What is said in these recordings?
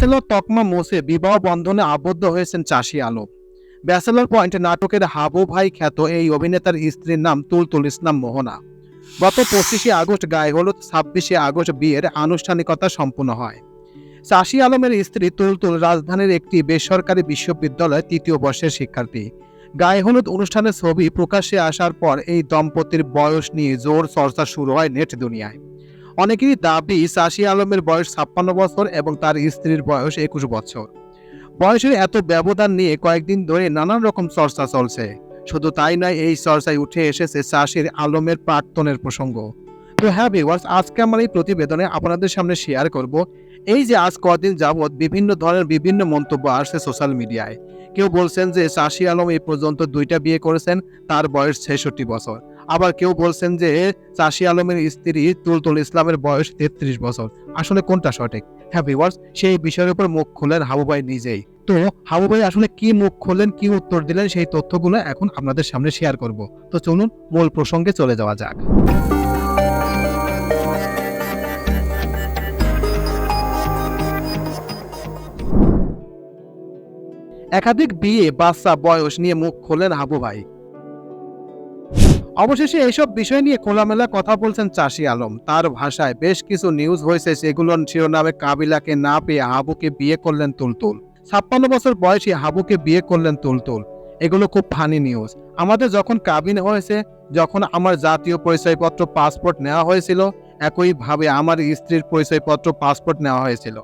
Bachelor তকমা Moshe বিবাহ বন্ধনে আবদ্ধ হয়েছেন চাষি আলম ব্যাচেলর পয়েন্ট নাটকের হাবু ভাই খ্যাত এই অভিনেতার স্ত্রীর নাম তুলতুল ইসলাম মোহনা। গত পঁচিশে আগস্ট গায়ে হলুদ, ছাব্বিশে আগস্ট বিয়ের আনুষ্ঠানিকতা সম্পূর্ণ হয়। চাষি আলমের স্ত্রী তুলতুল রাজধানীর একটি বেসরকারি বিশ্ববিদ্যালয়ের তৃতীয় বর্ষের শিক্ষার্থী। গায়ে হলুদ অনুষ্ঠানের ছবি প্রকাশ্যে আসার পর এই দম্পতির বয়স নিয়ে জোর চর্চা শুরু হয় নেট দুনিয়ায়। অনেকেরই দাবি চাষি আলমের বয়স ছাপ্পান্ন বছর এবং তার স্ত্রীর বয়স একুশ বছর। বয়সের এত ব্যবধান নিয়ে কয়েকদিন ধরে নানান রকম চর্চা চলছে। শুধু তাই নয়, এই চর্চায় উঠে এসেছে চাষির আলমের প্রাক্তনের প্রসঙ্গ। তো হ্যাঁ ভিউয়ার্স আজকে আমার এই প্রতিবেদনে আপনাদের সামনে শেয়ার করব, এই যে আজ কদিন যাবৎ বিভিন্ন ধরনের বিভিন্ন মন্তব্য আসছে সোশ্যাল মিডিয়ায় কেউ বলছেন যে চাষি আলম এই পর্যন্ত দুইটা বিয়ে করেছেন, তার বয়স ছেষট্টি বছর। আবার কেউ বলছেন যে চাষি আলমের স্ত্রী তুলতুল ইসলামের বয়স তেত্রিশ বছর। আসলে কোনটা সঠিক? হ্যাঁ ভিউয়ার্স সেই বিষয়ের উপর মুখ খুলেন হাবু ভাই নিজেই। তো হাবু ভাই আসলে কি মুখ খুললেন, কি উত্তর দিলেন, সেই তথ্যগুলো এখন আপনাদের সামনে শেয়ার করব। তো চলুন মূল প্রসঙ্গে চলে যাওয়া যাক। একাধিক বিয়ে, বাচ্চা, বয়স নিয়ে মুখ খোলেন হাবু ভাই। অবশেষে এইসব বিষয় নিয়ে খোলামেলা কথা বলছেন চাষি আলম। তার ভাষায় বেশ কিছু নিউজ হয়েছে সেগুলোর শিরোনামে কাবিলাকে না পেয়ে হাবুকে বিয়ে করলেন তুলতুল। ছাপ্পান্ন বছর বয়সী হাবুকে বিয়ে করলেন তুলতুল। এগুলো খুব ফানি নিউজ আমাদের যখন কাবিন হয়েছে, যখন আমার জাতীয় পরিচয়পত্র পাসপোর্ট নেওয়া হয়েছিল, একইভাবে আমার স্ত্রীর পরিচয়পত্র পাসপোর্ট নেওয়া হয়েছিল।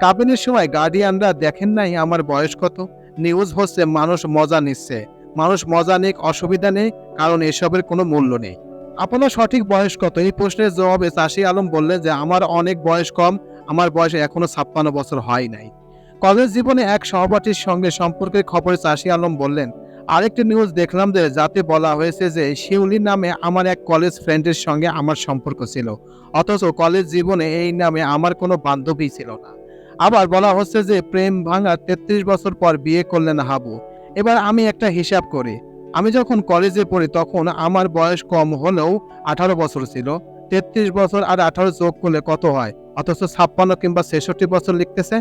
কাবিনের সময় গার্ডিয়ানরা দেখেন নাই আমার বয়স কত। নিউজ হচ্ছে, মানুষ মজা নিচ্ছে। মানুষ মজা নিক, অসুবিধা নেই, কারণ এসবের কোনো মূল্য নেই। আপনার সঠিক বয়স কত? এই প্রশ্নের জবাবে চাষি আলম বললেন যে, আমার অনেক বয়স কম, আমার বয়স এখনও ছাপ্পান্ন বছর হয় নাই। কলেজ জীবনে এক সহপাঠীর সঙ্গে সম্পর্কের খবরে চাষি আলম বললেন, আরেকটি নিউজ দেখলাম যে, যাতে বলা হয়েছে যে, শিউলি নামে আমার এক কলেজ ফ্রেন্ডের সঙ্গে আমার সম্পর্ক ছিল, অথচ কলেজ জীবনে এই নামে আমার কোনো বান্ধবী ছিল না। আবার বলা হচ্ছে যে, প্রেম ভাঙা তেত্রিশ বছর পর বিয়ে করলেন হাবু। এবার আমি একটা হিসাব করি। আমি যখন কলেজে পড়ি তখন আমার বয়স কম হলেও আঠারো বছর ছিল। তেত্রিশ বছর আর আঠারো যোগ করলে কত হয়? অথচ ছাপ্পান্ন কিংবা ছেষট্টি বছর লিখতেছে?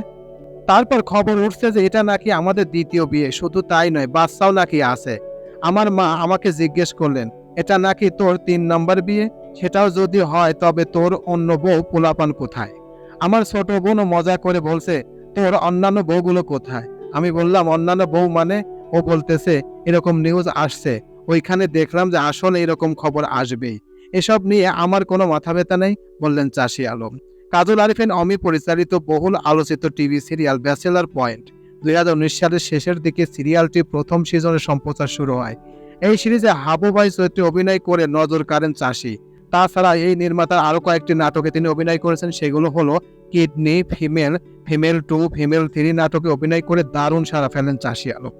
তারপর খবর উঠছে যে এটা নাকি আমাদের দ্বিতীয় বিয়ে, শুধু তাই নয়, বাচ্চাও নাকি আছে। আমার মা আমাকে জিজ্ঞেস করলেন, এটা নাকি তোর তিন নম্বর বিয়ে? সেটাও যদি হয় তবে তোর অন্য বউ পোলাপান কোথায়? আমার ছোট বোনও মজা করে বলছে, তোর অন্যান্য বউগুলো কোথায়? আমি বললাম, অন্যান্য বউ মানে? ও বলতেছে, এরকম নিউজ আসছে। ওইখানে দেখলাম যে আসলে এরকম খবর আসবেই। এসব নিয়ে আমার কোনো মাথা ব্যথা নেই, বললেন চাষি আলম। কাজল আরিফিন অমি পরিচালিত বহুল আলোচিত টিভি সিরিয়াল ব্যাচেলার পয়েন্ট দুই হাজার উনিশ সালের শেষের দিকে সিরিয়ালটি প্রথম সিজনে সম্প্রচার শুরু হয়। এই সিরিজে হাবু ভাই চরিত্রে অভিনয় করে নজর কাড়েন চাষি। তাছাড়া এই নির্মাতার আরও কয়েকটি নাটকে তিনি অভিনয় করেছেন, সেগুলো হলো kidney female female two female three নাটকে অভিনয় করে দারুণ সারা ফেলেন চাষি আলম।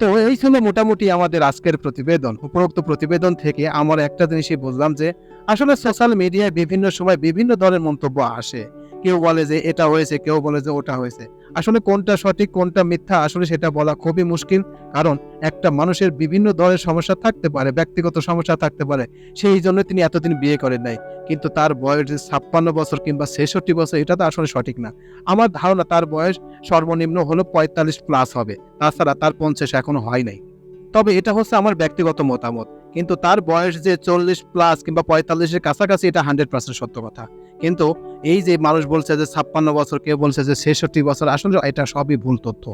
তো এই ছিল মোটামুটি আমাদের আজকের প্রতিবেদন, উপরোক্ত প্রতিবেদন থেকে আমার একটা জিনিসই বুঝলাম যে আসলে সোশ্যাল মিডিয়ায় বিভিন্ন সময় বিভিন্ন ধরনের মন্তব্য আসে। কেউ বলে যে এটা হয়েছে, কেউ বলে যে ওটা হয়েছে। আসলে কোনটা সঠিক, কোনটা মিথ্যা, আসলে সেটা বলা খুবই মুশকিল। কারণ একটা মানুষের বিভিন্ন ধরনের সমস্যা থাকতে পারে, ব্যক্তিগত সমস্যা থাকতে পারে। সেই জন্য তিনি এতদিন বিয়ে করেন নাই। কিন্তু তার বয়স যে ছাপ্পান্ন বছর কিংবা ছেষট্টি বছর, এটা তো আসলে সঠিক না। আমার ধারণা তার বয়স সর্বনিম্ন হলো পঁয়তাল্লিশ প্লাস হবে। তাছাড়া তার পঞ্চাশ এখনও হয় নাই। তবে এটা হচ্ছে আমার ব্যক্তিগত মতামত। কিন্তু তার বয়স যে চল্লিশ প্লাস কিংবা পঁয়তাল্লিশের কাছাকাছি, এটা হান্ড্রেড পার্সেন্ট সত্য কথা। কিন্তু এই যে মানুষ বলছে যে ছাপ্পান্ন বছর, কেউ বলছে যে ছেষট্টি বছর, আসলে এটা সবই ভুল তথ্য।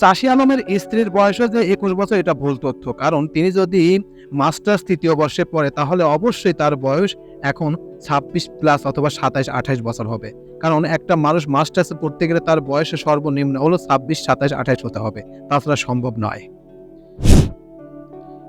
চাষি আলমের স্ত্রীর বয়স যে একুশ বছর, এটা ভুল তথ্য। কারণ তিনি যদি মাস্টার্স তৃতীয় বর্ষে পড়ে, তাহলে অবশ্যই তার বয়স এখন ছাব্বিশ প্লাস অথবা সাতাইশ, আঠাইশ বছর হবে। কারণ একটা মানুষ মাস্টার্সে পড়তে গেলে তার বয়সে সর্বনিম্ন হলো ছাব্বিশ, সাতাইশ, আঠাইশ হতে হবে। তাছাড়া সম্ভব নয়।